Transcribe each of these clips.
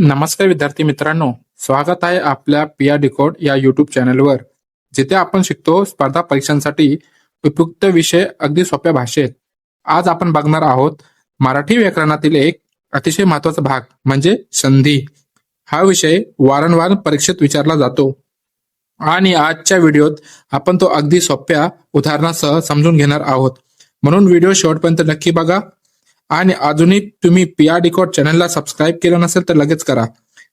नमस्कार विद्यार्थी मित्रांनो स्वागत आहे आपल्या पिया डिकोड या युट्यूब चॅनलवर जिथे आपण शिकतो स्पर्धा परीक्षांसाठी उपयुक्त विषय अगदी सोप्या भाषेत. आज आपण बघणार आहोत मराठी व्याकरणातील एक अतिशय महत्त्वाचा भाग म्हणजे संधी. हा विषय वारंवार परीक्षेत विचारला जातो. आणि आजच्या व्हिडिओत आपण तो अगदी सोप्या उदाहरणासह समजून घेणार आहोत. म्हणून व्हिडिओ शेवटपर्यंत नक्की बघा. आणि अजूनही तुम्ही पिया डिकॉट चॅनलला सबस्क्राईब केलं नसेल तर लगेच करा.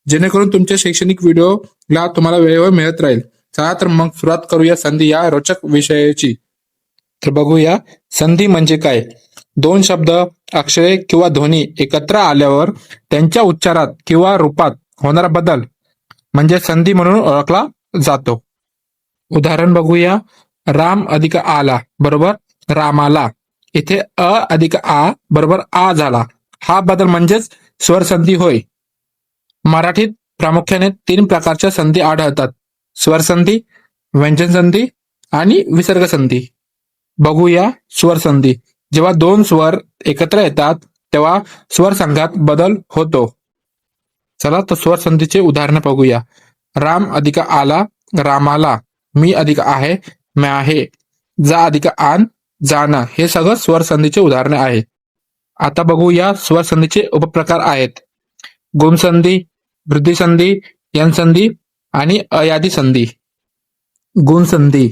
जेणेकरून तुमच्या शैक्षणिक व्हिडिओला तुम्हाला वेळेवर मिळत राहील. चला तर मग सुरुवात करूया संधी या रोचक विषयाची. तर बघूया संधी म्हणजे काय? दोन शब्द अक्षरे किंवा ध्वनी एकत्र आल्यावर त्यांच्या उच्चारात किंवा रूपात होणारा बदल म्हणजे संधी म्हणून ओळखला जातो. उदाहरण बघूया. राम अधिक आला बरोबर? रामाला. इथे अ अधिक आ बरोबर आ झाला. हा बदल म्हणजेच स्वर संधी होय. मराठीत प्रामुख्याने तीन प्रकारच्या संधी आढळतात. स्वर संधी व्यंजन संधी आणि विसर्ग संधी. बघूया स्वर संधी. जेव्हा दोन स्वर एकत्र येतात तेव्हा स्वर संघात बदल होतो. चला तर स्वर संधीचे उदाहरण बघूया. राम अधिक आला रामाला. मी अधिक आहे मी आहे. जा अधिक आन जाणं हे सगळं स्वर संधीचे उदाहरणे आहेत. आता बघूया स्वर संधीचे उपप्रकार आहेत. गुणसंधी वृद्धिसंधी यनसंधी आणि अयादी संधी गुणसंधी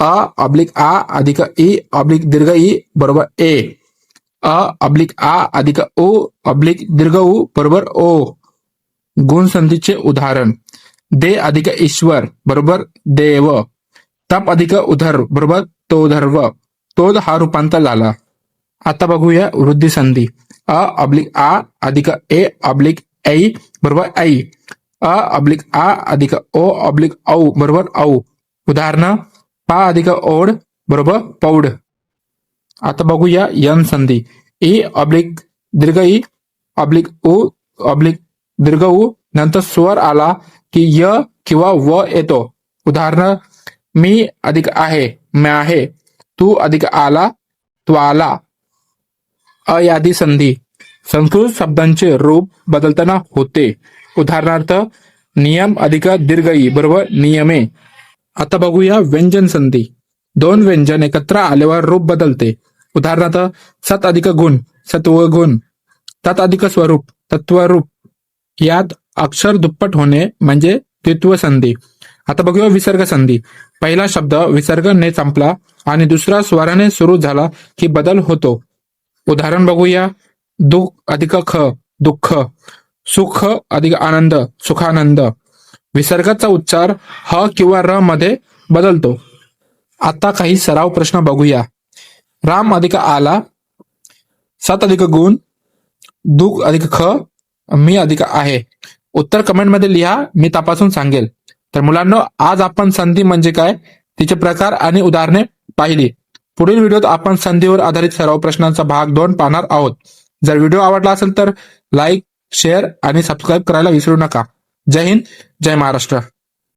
अ ऑब्लिक आ अधिक ई ऑब्लिक दीर्घ ई बरोबर ए. अ ऑब्लिक आ अधिक ओ ऑब्लिक दीर्घ उ बरोबर ओ. गुणसंधीचे उदाहरण. दे अधिक ईश्वर बरोबर देव. तप अधिक उधर बरोबर तोधर्व तोद हा रूपांतर झाला आता बघूया वृद्धी संधी. अ ऑब्लिक आ अधिक ए अब्लिक ऐ बरोबर ऐ. अ ऑब्लिक आ अधिक ओ अब्लिक औ बरोबर औ. उदाहरण, पा अधिक ओढ बरोबर पौड. आता बघूया यन संधी. ई ऑब्लिक दीर्घ ई ऑब्लिक उ ऑब्लिक दीर्घ उ, नंतर स्वर आला की य किंवा व येतो. उदाहरण, मी अधिक आहे मैं आहे. तू अधिक आला त्वाला आला अयादी संधी. संस्कृत शब्दांचे रूप बदलताना होते. उदाहरणार्थ नियम अधिक दीर्घई बरोबर नियमे. आता बघूया व्यंजन संधी. दोन व्यंजन एकत्र आल्यावर रूप बदलते. उदाहरणार्थ सत अधिक गुण सत्व गुण. तत अधिक स्वरूप तत्वरूप. यात अक्षर दुप्पट होणे म्हणजे द्वित्व संधी. आता बघूया विसर्ग संधी. पहिला शब्द विसर्ग ने संपला आणि दुसरा स्वराने सुरू झाला की बदल होतो. उदाहरण बघूया. दुःख अधिक ख दुःख. सुख अधिक आनंद सुखानंद. विसर्गाचा उच्चार ह किंवा र मध्ये बदलतो. आता काही सराव प्रश्न बघूया. राम अधिक आला सात अधिक गुण दुःख अधिक ख मी अधिक आहे. उत्तर कमेंटमध्ये लिहा मी तपासून सांगेल. तर मुलांना आज आपण संधी म्हणजे काय? तिचे प्रकार आणि उदाहरणे पाहिली. पुढील व्हिडिओत आपण संधीवर आधारित सराव प्रश्नांचा भाग दोन पाहणार आहोत. जर व्हिडिओ आवडला असेल तर लाईक शेअर आणि सबस्क्राईब करायला विसरू नका. जय हिंद जय महाराष्ट्र.